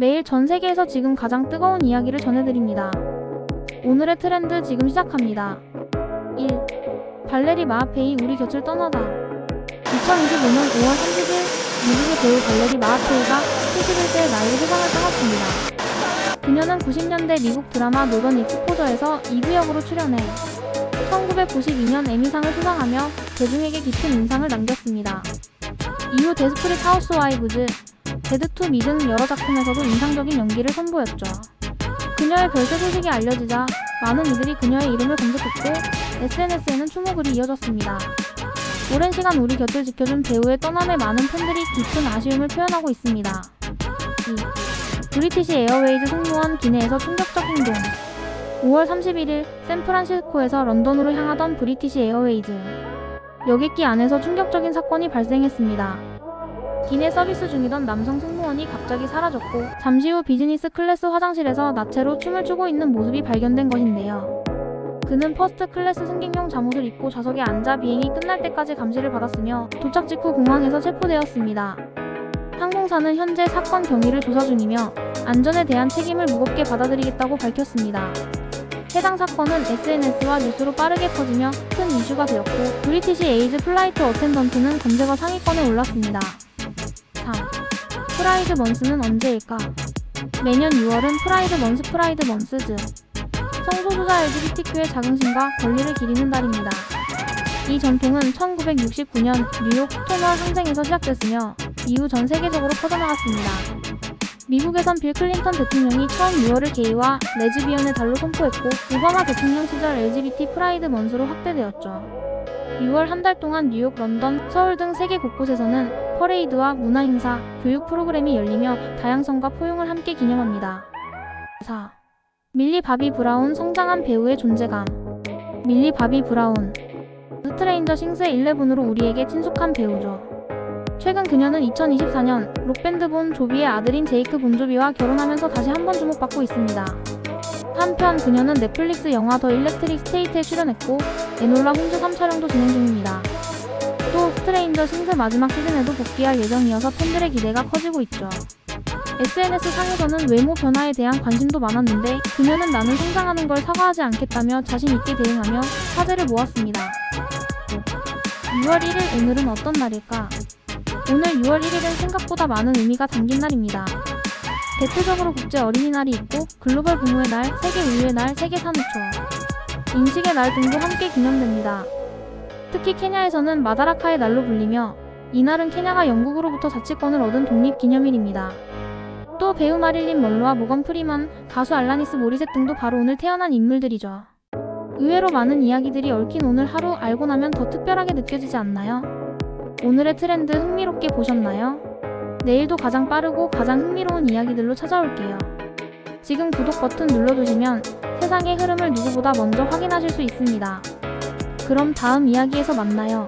매일 전 세계에서 지금 가장 뜨거운 이야기를 전해드립니다. 오늘의 트렌드 지금 시작합니다. 1. 발레리 마하페이 우리 곁을 떠나다. 2025년 5월 30일 미국의 배우 발레리 마하페이가 71세의 나이로 세상을 떠났습니다. 그녀는 90년대 미국 드라마 노던 익스포저에서 2부 역으로 출연해 1992년 에미상을 수상하며 대중에게 깊은 인상을 남겼습니다. 이후 데스프릿 하우스와이브즈, 데드2미 등 여러 작품에서도 인상적인 연기를 선보였죠. 그녀의 별세 소식이 알려지자 많은 이들이 그녀의 이름을 검색했고 SNS에는 추모글이 이어졌습니다. 오랜 시간 우리 곁을 지켜준 배우의 떠남에 많은 팬들이 깊은 아쉬움을 표현하고 있습니다. 2. 브리티시 에어웨이즈 승무원 기내에서 충격적 행동 5월 31일 샌프란시스코에서 런던으로 향하던 브리티시 에어웨이즈 여객기 안에서 충격적인 사건이 발생했습니다. 기내 서비스 중이던 남성 승무원이 갑자기 사라졌고 잠시 후 비즈니스 클래스 화장실에서 나체로 춤을 추고 있는 모습이 발견된 것인데요. 그는 퍼스트 클래스 승객용 잠옷을 입고 좌석에 앉아 비행이 끝날 때까지 감시를 받았으며 도착 직후 공항에서 체포되었습니다. 항공사는 현재 사건 경위를 조사 중이며 안전에 대한 책임을 무겁게 받아들이겠다고 밝혔습니다. 해당 사건은 SNS와 뉴스로 빠르게 퍼지며 큰 이슈가 되었고 브리티시 에이즈 플라이트 어텐던트는 검색어 상위권에 올랐습니다. 3. 프라이드 먼스는 언제일까? 매년 6월은 프라이드 먼스 프라이드 먼스즈 성소수자 LGBTQ의 자긍심과 권리를 기리는 달입니다. 이 전통은 1969년 뉴욕 스톤월 항쟁에서 시작됐으며 이후 전 세계적으로 퍼져나갔습니다. 미국에선 빌 클린턴 대통령이 처음 6월을 게이와 레즈비언의 달로 선포했고 오바마 대통령 시절 LGBT 프라이드 먼스로 확대되었죠. 6월 한 달 동안 뉴욕, 런던, 서울 등 세계 곳곳에서는 퍼레이드와 문화 행사, 교육 프로그램이 열리며 다양성과 포용을 함께 기념합니다. 4. 밀리 바비 브라운 성장한 배우의 존재감 밀리 바비 브라운 스트레인저 싱스 11으로 우리에게 친숙한 배우죠. 최근 그녀는 2024년 록밴드 본 조비의 아들인 제이크 본 조비와 결혼하면서 다시 한번 주목받고 있습니다. 한편 그녀는 넷플릭스 영화 더 일렉트릭 스테이트에 출연했고 에놀라 홈즈 3촬영도 진행 중입니다. 또 스트레인저 싱스 마지막 시즌에도 복귀할 예정이어서 팬들의 기대가 커지고 있죠. SNS 상에서는 외모 변화에 대한 관심도 많았는데 그녀는 나는 성장하는 걸 사과하지 않겠다며 자신 있게 대응하며 화제를 모았습니다. 6월 1일 오늘은 어떤 날일까? 오늘 6월 1일은 생각보다 많은 의미가 담긴 날입니다. 대표적으로 국제 어린이날이 있고 글로벌 부모의 날, 세계 우유의 날, 세계 산후초, 인식의 날 등도 함께 기념됩니다. 특히 케냐에서는 마다라카의 날로 불리며 이날은 케냐가 영국으로부터 자치권을 얻은 독립기념일입니다. 또 배우 마릴린 먼로와 모건 프리먼, 가수 알라니스 모리셋 등도 바로 오늘 태어난 인물들이죠. 의외로 많은 이야기들이 얽힌 오늘 하루 알고 나면 더 특별하게 느껴지지 않나요? 오늘의 트렌드 흥미롭게 보셨나요? 내일도 가장 빠르고 가장 흥미로운 이야기들로 찾아올게요. 지금 구독 버튼 눌러주시면 세상의 흐름을 누구보다 먼저 확인하실 수 있습니다. 그럼 다음 이야기에서 만나요.